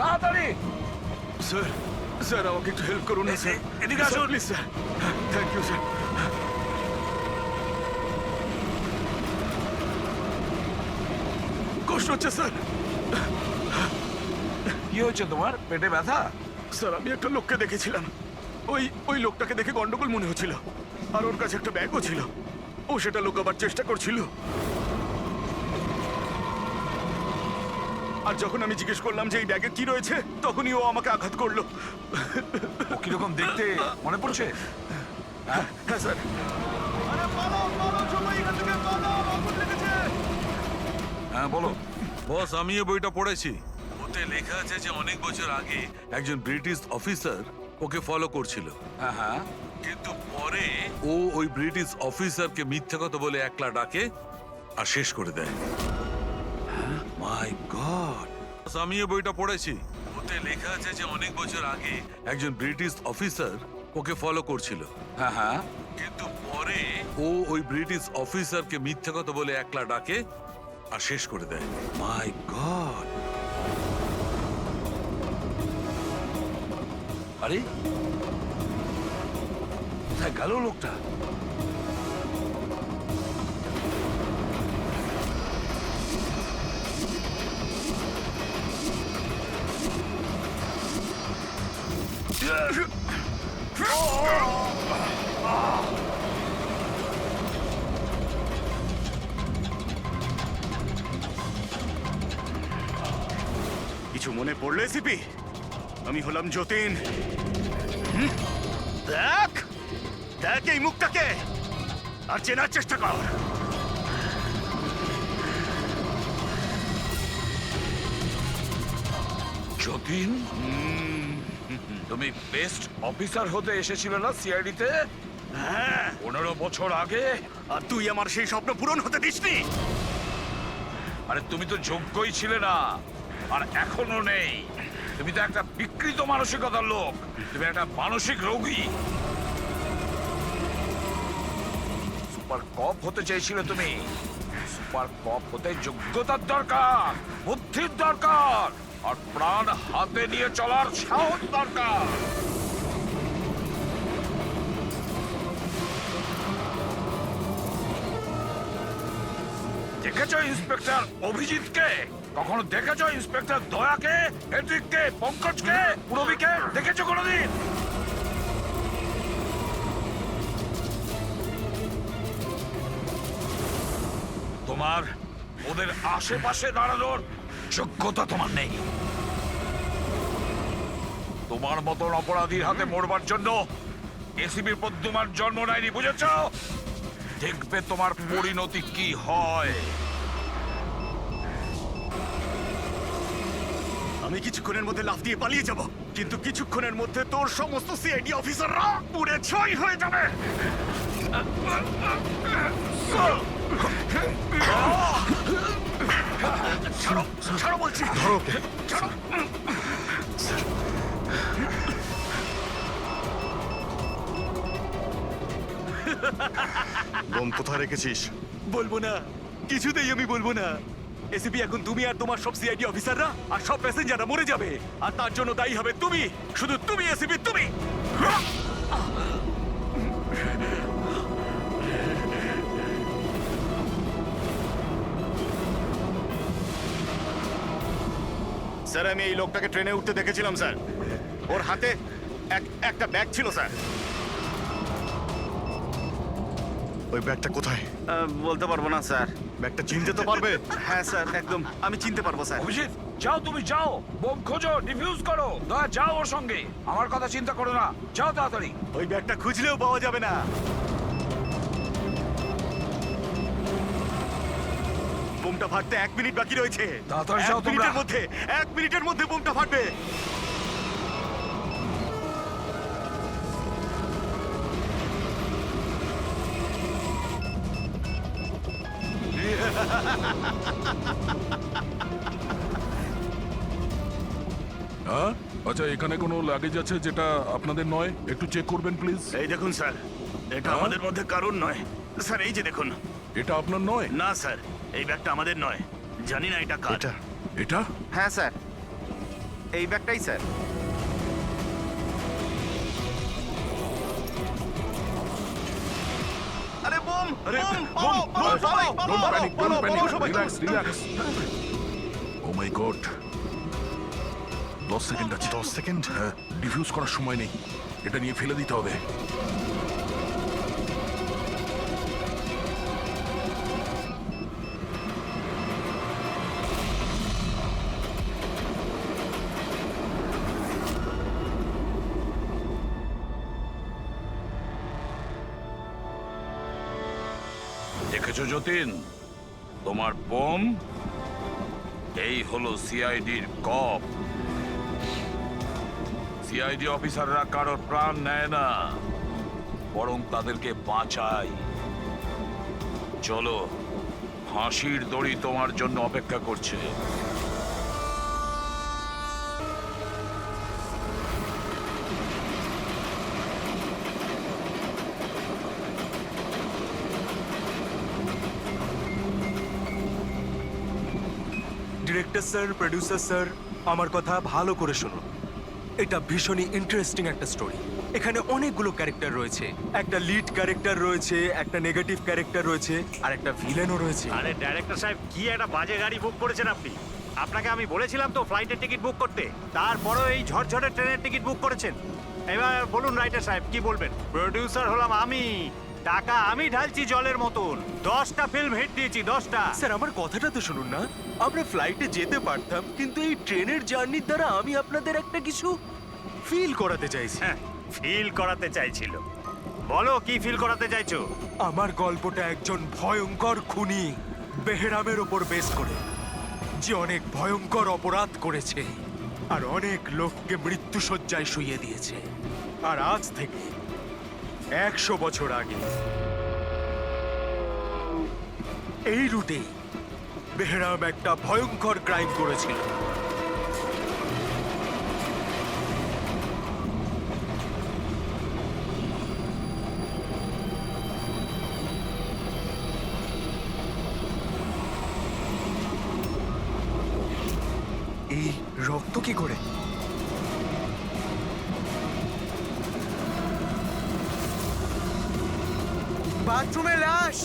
তাড়াতাড়ি! Sir sir আমাকে একটু হেল্প করুন না স্যার। এদিকে আসুন। Please sir thank you sir কষ্ট হচ্ছে স্যার। কি হয়েছে তোমার? পেটে ব্যথা? স্যার আমি একটা লোককে দেখেছিলাম। ওই ওই লোকটাকে দেখে গন্ডগোল মনে হচ্ছিল। আর ওর কাছে একটা ব্যাগও ছিল। ও সেটা লুকাবার চেষ্টা করছিল। আর যখন আমি জিজ্ঞেস করলাম যে এই ব্যাগে কি রয়েছে তখনই ও আমাকে আঘাত করল। ও কীরকম দেখতে? মনে পড়ছে? হ্যাঁ? স্যার। হ্যাঁ বলো। বস আমি এই বইটা পড়েছি। ওতে লেখা আছে যে অনেক বছর আগে একজন ব্রিটিশ অফিসার ওকে ফলো করছিল। হ্যাঁ হ্যাঁ। কিন্তু পরে ও ওই ব্রিটিশ অফিসারকে মিথ্যে কথা বলে একলা ডাকে আর শেষ করে দেয়। মাই গড আমি এই বইটা পড়েছি। ওতে লেখা আছে যে অনেক বছর আগে একজন ব্রিটিশ অফিসার ওকে ফলো করছিল। হ্যাঁ হ্যাঁ। কিন্তু পরে ও ওই ব্রিটিশ অফিসারকে মিথ্যে কথা বলে একলা ডাকে আর শেষ করে দেয়। মাই গড আরে গেল লোকটা। কিছু মনে পড়লে সিপি? আমি হলাম যতীন। হুম? দেখ! দেখ এই মুখটাকে! আর চেনার চেষ্টা কর! যতীন? তুমি বেস্ট অফিসার হতে এসেছিল না সিআইডিতে হ্যাঁ। পনেরো বছর আগে। আর তুই আমার সেই স্বপ্ন পূরণ হতে দিসনি। আরে তুমি তো যোগ্যই ছিলে না আর এখনও নেই। তুমি তো একটা বিকৃত মানসিকতার লোক তুমি একটা মানসিক রোগী। সুপার কপ হতে চেয়েছিলে তুমি। সুপার কপ হতে যোগ্যতার দরকার বুদ্ধির দরকার। আর প্রাণ হাতে নিয়ে চলার সাহস দরকার। দেখেছ ইন্সপেক্টর অভিজিৎকে? কখনো দেখেছ ইন্সপেক্টর দয়াকে হেড্রিককে পঙ্কজকে পুরবিকে দেখেছ কোনোদিন? তোমার ওদের আশেপাশে দাঁড়ানোর যোগ্যতা তোমার নেই। তোমার মতন অপরাধীর হাতে মরবার জন্য এসিবির পদ্মমার জন্ম নেয়নি বুঝেছ? দেখবে তোমার পরিণতি কি হয়। আমি কিছুক্ষণের মধ্যে লাফ দিয়ে পালিয়ে যাব কিন্তু কিছুক্ষণের মধ্যে তোর সমস্ত সিআইডি অফিসাররা পুড়ে ছয় হয়ে যাবে। ছাড়ো ছাড়ো বলছি ধরো ছাড়ো বোম কোথায় রেখেছিস? বলব না। কিছুতেই আমি বলব না। এসিপি, এখন তুমি আর তোমার সব সিআইডি অফিসাররা আর সব প্যাসেঞ্জাররা মরে যাবে। আর তার জন্য দায়ী হবে তুমি। শুধু তুমি, এসিপি, তুমি। স্যার আমি এই লোকটাকে ট্রেনে উঠতে দেখেছিলাম স্যার। ওর হাতে এক একটা ব্যাগ ছিল স্যার। ওই ব্যাগটা কোথায়? বলতে পারব না স্যার। ব্যাগটা চিনতে তো পারবে? হ্যাঁ স্যার একদম। আমি চিনতে পারব স্যার। অভিজিৎ যাও তুমি যাও। বোম খোঁজো ডিফিউজ করো। দয়া যাও ওর সঙ্গে। আমার কথা চিন্তা করো না। যাও তাড়াতাড়ি। ওই ব্যাগটা খুঁজলেও পাওয়া যাবে না। বোমটা ফাটতে এক মিনিট বাকি রয়েছে। তাড়াতাড়ি এক তোমরা। মিনিটের মধ্যে এক মিনিটের মধ্যে বোমটা ফাটবে। হ্যাঁ আচ্ছা এখানে কোনো লাগেজ আছে যেটা আপনাদের নয়? একটু চেক করবেন প্লিজ এই দেখুন স্যার এটা? আমাদের মধ্যে কারণ নয়। স্যার এই যে দেখুন। এটা আপনার নয়? না স্যার এই ব্যাগটা আমাদের নয়। জানি না এটা কার। এটা? এটা? হ্যাঁ স্যার। এই ব্যাগটাই স্যার। আরে বোম! আরে, বোম! বোম, বোম, পালাও, পালাও, পালাও, Don't panic, পালাও, don't panic. পালাও সবাই, Relax, চলুন। relax. Oh my God. দশ সেকেন্ড আছে। দশ সেকেন্ড? হ্যাঁ ডিফিউজ করার সময় নেই। এটা নিয়ে ফেলে দিতে হবে। দেখেছ যতীন? তোমার বোম? এই হলো সিআইডির কপ। সিআইডি অফিসাররা কারোর প্রাণ নেয় না, বরং তাদেরকে বাঁচায়। চলো ফাঁসির দড়ি তোমার জন্য অপেক্ষা করছে। ডিরেক্টর স্যার প্রডিউসার স্যার আমার কথা ভালো করে শুনুন। এটা ভীষণই ইন্টারেস্টিং একটা স্টোরি এখানে অনেকগুলো ক্যারেক্টার রয়েছে। একটা লিড ক্যারেক্টার রয়েছে, একটা নেগেটিভ ক্যারেক্টার রয়েছে, আর একটা ভিলেনও রয়েছে। আরে ডাইরেক্টর সাহেব, কি একটা বাজে গাড়ি বুক করেছেন আপনি? আপনাকে আমি বলেছিলাম তো ফ্লাইটের টিকিট বুক করতে। তারপরেও এই ঝড়ঝড়ে ট্রেনের টিকিট বুক করেছেন। এবার বলুন রাইটার সাহেব, কি বলবেন? প্রডিউসার হলাম আমি। টাকা আমি ঢালছি জলের মতন। দশটা ফিল্ম হিট দিয়েছি দশটা। স্যার আমার কথাটা তো শুনুন না। আমরা ফ্লাইটে যেতে পারতাম কিন্তু এই ট্রেনের জার্নির দ্বারা আমি আপনাদের একটা কিছু ফিল করাতে চাইছি। হ্যাঁ ফিল করাতে চাইছিল। বলো কি ফিল করাতে চাইছো? আমার গল্পটা একজন ভয়ঙ্কর খুনি বেহরামের ওপর বেস করে যে অনেক ভয়ঙ্কর অপরাধ করেছে আর অনেক লোককে মৃত্যুসজ্জায় শুইয়ে দিয়েছে। আর আজ থেকে একশো বছর আগে। এই রুটে বেহরাম একটা ভয়ঙ্কর ক্রাইম করেছিল। এই রক্ত কি করে? বাথরুমে লাশ।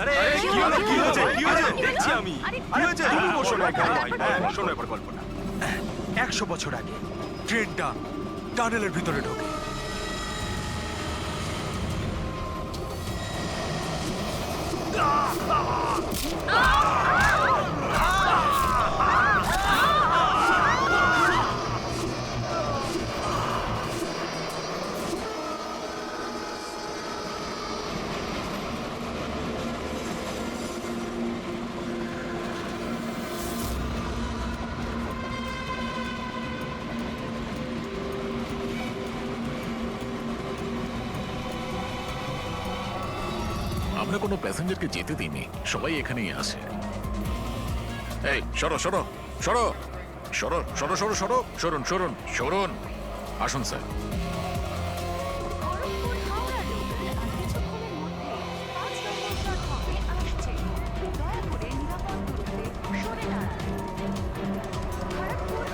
আরে কি হলো? কি হয়েছে? কি হয়েছে? দেখছি আমি। কি হয়েছে? তুমি বসো না এখানে শোনো এবার গল্পটা। একশো বছর আগে ট্রেনটা টানেলের ভিতরে ঢোকে। আমরা কোনো প্যাসেঞ্জারকে যেতে দিইনি। সবাই এখানেই আসে এই, সরো সরো সরো সরো সরো সরো সরো, সরুন সরুন সরুন। আসুন, স্যার।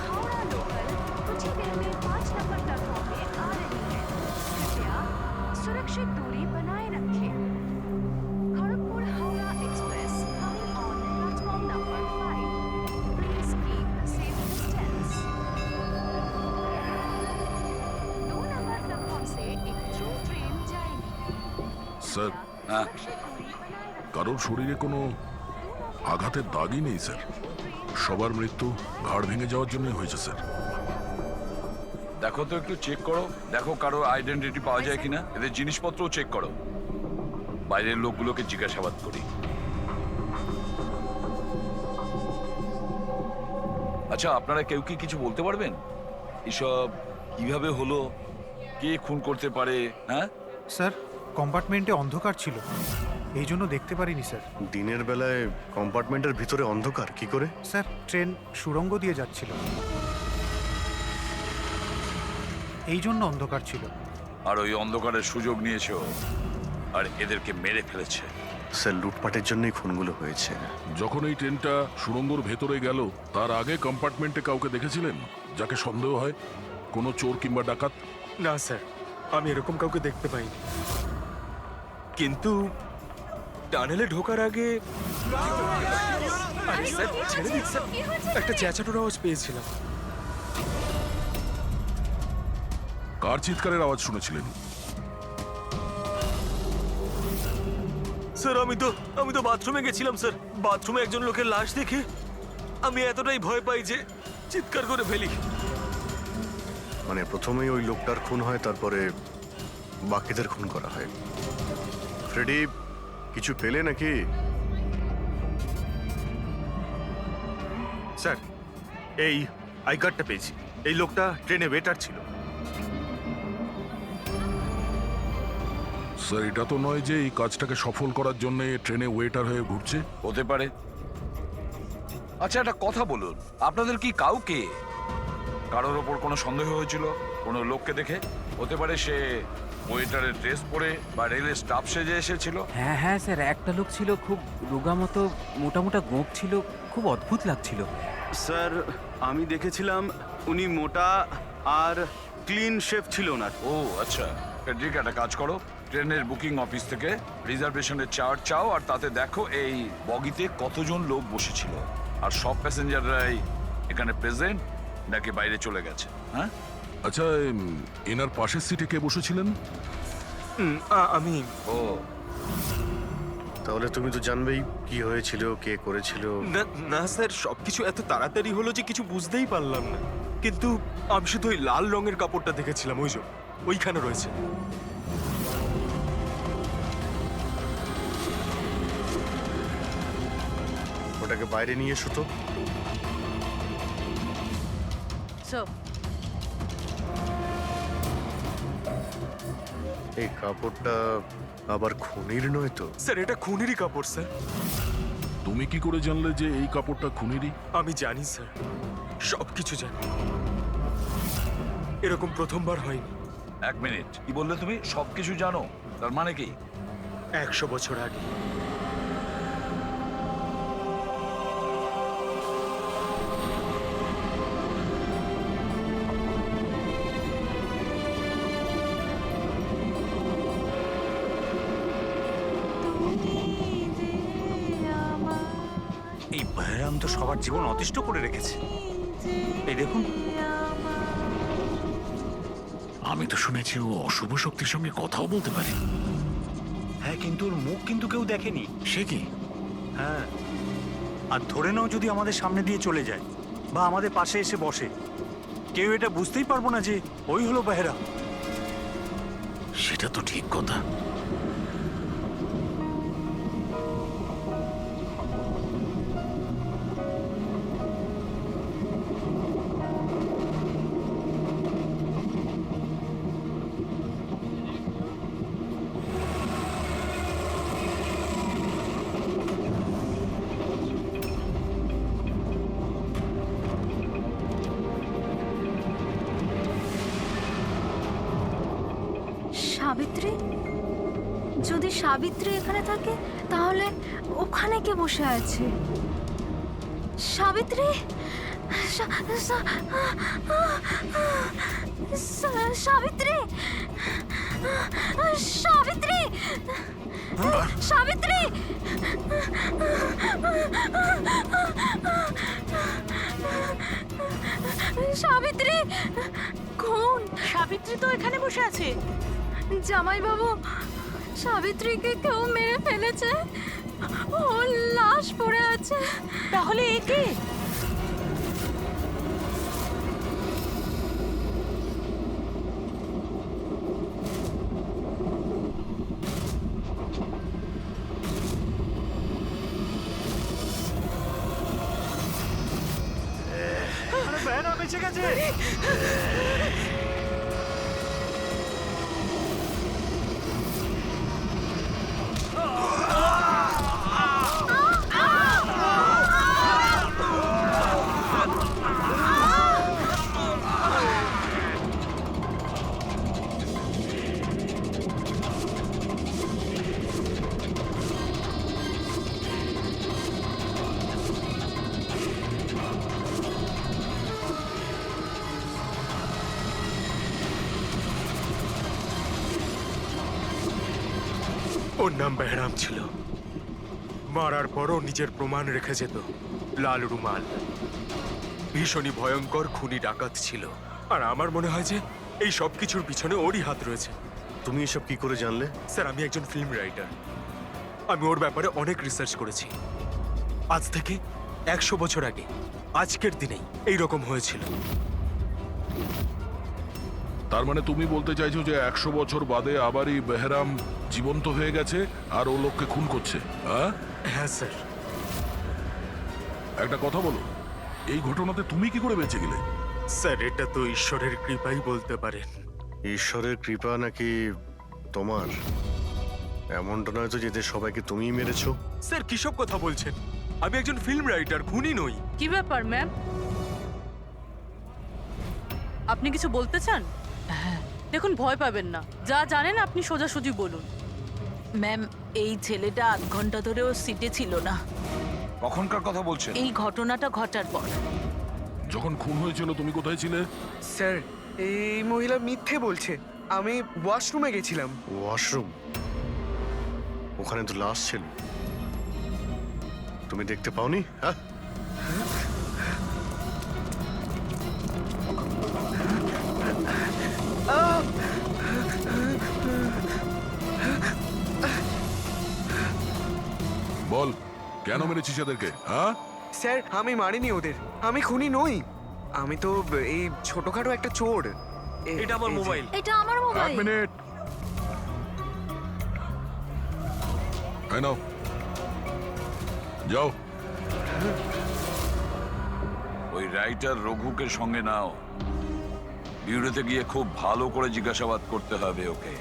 হাওড়া লোকাল আর স্যার। হ্যাঁ। কারোর শরীরে কোনো আঘাতের দাগই নেই স্যার। সবার মৃত্যু ঘাড় ভেঙে যাওয়ার জন্যই হয়েছে স্যার। দেখো তো একটু চেক করো। দেখো কারোর আইডেন্টিটি পাওয়া যায় কিনা। এদের জিনিসপত্রও চেক করো। বাইরের লোকগুলোকে জিজ্ঞাসাবাদ করি। আচ্ছা আপনারা কেউ কি কিছু বলতে পারবেন? এসব কীভাবে হলো? কে খুন করতে পারে? হ্যাঁ? স্যার কম্পার্টমেন্টে অন্ধকার ছিল। এই জন্য দেখতে পারিনি স্যার। দিনের বেলায় কম্পার্টমেন্টের ভিতরে অন্ধকার কি করে? স্যার ট্রেন সুড়ঙ্গ দিয়ে যাচ্ছিল। এই জন্য অন্ধকার ছিল। আর ওই অন্ধকারের সুযোগ নিয়েছো আর এদেরকে মেরে ফেলেছে। স্যার লুটপাটের জন্যই খুনগুলো হয়েছে। যখন এই ট্রেনটা সুড়ঙ্গর ভেতরে গেল তার আগে কম্পার্টমেন্টে কাউকে দেখেছিলেন যাকে সন্দেহ হয়? কোনো চোর কিংবা ডাকাত? না স্যার আমি এরকম কাউকে দেখতে পাইনি। কিন্তু টানেলে ঢোকার আগে আরে স্যার ছেড়ে দিন স্যার। একটা চেঁচাটোর আওয়াজ পেয়েছিলাম। কার চিৎকারের আওয়াজ শুনেছিলেন? স্যার আমি তো আমি তো বাথরুমে গেছিলাম স্যার। বাথরুমে একজন লোকের লাশ দেখে আমি এতটাই ভয় পাই যে চিৎকার করে ফেলি। মানে প্রথমেই ওই লোকটার খুন হয় তারপরে বাকিদের খুন করা হয়। ফ্রেডি কিছু পেলে নাকি? স্যার এই আই কার্ডটা পেয়েছি। এই লোকটা ট্রেনে ওয়েটার ছিল। স্যার এটা তো নয় যে এই কাজটাকে সফল করার জন্য ট্রেনে ওয়েটার হয়ে ঘুরছে। হতে পারে। আচ্ছা একটা কথা বলুন। আপনাদের কি কাউকে কারোর ওপর কোনো সন্দেহ হয়েছিল? কোনো লোককে দেখে? হতে পারে সে ওয়েটারের ড্রেস পরে বা রেলের স্টাফ সেজে এসেছিল? হ্যাঁ হ্যাঁ স্যার। একটা লোক ছিল খুব রোগা মতো মোটা মোটা গোঁপ ছিল খুব অদ্ভুত লাগছিল। স্যার আমি দেখেছিলাম উনি মোটা আর ক্লিন শেফ ছিল না ও আচ্ছা। ফেডরিক একটা কাজ করো। ট্রেনের বুকিং অফিস থেকে রিজার্ভেশনের চার্ট চাও আর তাতে দেখো এই বগিতে কতজন লোক বসেছিল। আর সব প্যাসেঞ্জাররাই এখানে প্রেজেন্ট নাকি বাইরে চলে গেছে হ্যাঁ? আচ্ছা এনার পাশের সিটে কে বসেছিলেন? আমি। ও। তাহলে তুমি তো জানবেই কি হয়েছিল কে করেছিল। না না স্যার সবকিছু এত তাড়াতাড়ি হলো যে কিছু বুঝতেই পারলাম না। কিন্তু আমি শুধু ওই লাল রঙের কাপড়টা দেখেছিলাম ওই যে ওইখানে রয়েছে। ওটাকে বাইরে নিয়ে এসো তো। এই কাপড়টা আবার খুনির নয় তো? স্যার এটা খুনিরই কাপড় স্যার। তুমি কি করে জানলে যে এই কাপড়টা খুনিরই? আমি জানি স্যার। সব কিছু জানি। এরকম প্রথমবার হয়নি। এক মিনিট। কি বললে তুমি? সবকিছু জানো? তার মানে কি? একশো বছর আগে। সবার জীবন অতিষ্ঠ করে রেখেছে। এই দেখুন। আমি তো শুনেছি ও অশুভ শক্তির সঙ্গে কথাও বলতে পারে। হ্যাঁ কিন্তু ওর মুখ কিন্তু কেউ দেখেনি। সে কি? হ্যাঁ। আর ধরে নাও যদি আমাদের সামনে দিয়ে চলে যায় বা আমাদের পাশে এসে বসে। কেউ এটা বুঝতেই পারব না যে ওই হলো বেহেরা। সেটা তো ঠিক কথা। সাবিত্রী? যদি সাবিত্রী এখানে থাকে তাহলে ওখানে কে বসে আছে? সাবিত্রী? সাবিত্রী? সাবিত্রী? সাবিত্রী? সাবিত্রী? কোন? সাবিত্রী তো এখানে বসে আছে। জামাই বাবু সাবিত্রীকে কেউ মেরে ফেলেছে? ও লাশ পড়ে আছে। তাহলে এ কে? বেঁচে গেছে। ওর নাম বেহরাম ছিল। মারার পরও নিজের প্রমাণ রেখে যেত লাল রুমাল। ভীষণই ভয়ঙ্কর খুনি ডাকাত ছিল। আর আমার মনে হয় যে এই সব কিছুর পিছনে ওরই হাত রয়েছে। তুমি এসব কি করে জানলে? স্যার আমি একজন ফিল্ম রাইটার। আমি ওর ব্যাপারে অনেক রিসার্চ করেছি। আজ থেকে একশো বছর আগে আজকের দিনেই এই রকম হয়েছিল। তার মানে তুমি বলতে চাইছো যে একশো বছর বাদে আবারই বেহরাম জীবন্ত হয়ে গেছে আর ও লোককে খুন করছে হ্যাঁ? হ্যাঁ স্যার। একটা কথা বলো এই ঘটনাতে তুমি কি করে বেঁচে গেলে? স্যার এটা তো ঈশ্বরের কৃপাই বলতে পারেন। ঈশ্বরের কৃপা নাকি তোমার? এমনটা নয় তো যে এদের সবাইকে তুমিই মেরেছো? স্যার কিসব কথা বলছেন? আমি একজন ফিল্ম রাইটার খুনি নই। কি ব্যাপার ম্যাম? আপনি কিছু বলতে চান? দেখুন ভয় পাবেন না। যা জানেন আপনি সোজাসুজি বলুন। ম্যাম এই ছেলেটা আধ ঘণ্টা ধরে ওর সিটে ছিল না। কখনকার কথা বলছেন? এই ঘটনাটা ঘটার পর। যখন খুন হয়েছিল তুমি কোথায় ছিলে? স্যার এই মহিলা মিথ্যে বলছে। আমি ওয়াশরুমে গেছিলাম। ওয়াশরুম? ওখানে তো লাশ ছিল। তুমি দেখতে পাওনি? হ্যাঁ? বল। কেন মেরেছিস এদেরকে হ্যাঁ? স্যার আমি মারিনি ওদের। আমি খুনি নই। আমি তো এই ছোটখাটো একটা চোর। এটা আমার মোবাইল। এটা আমার এক মোবাইল। মিনিট। এই নাও। যাও। ওই রাইটার রঘুকে সঙ্গে নাও। বিউরোতে গিয়ে খুব ভালো করে জিজ্ঞাসাবাদ করতে হবে ওকে।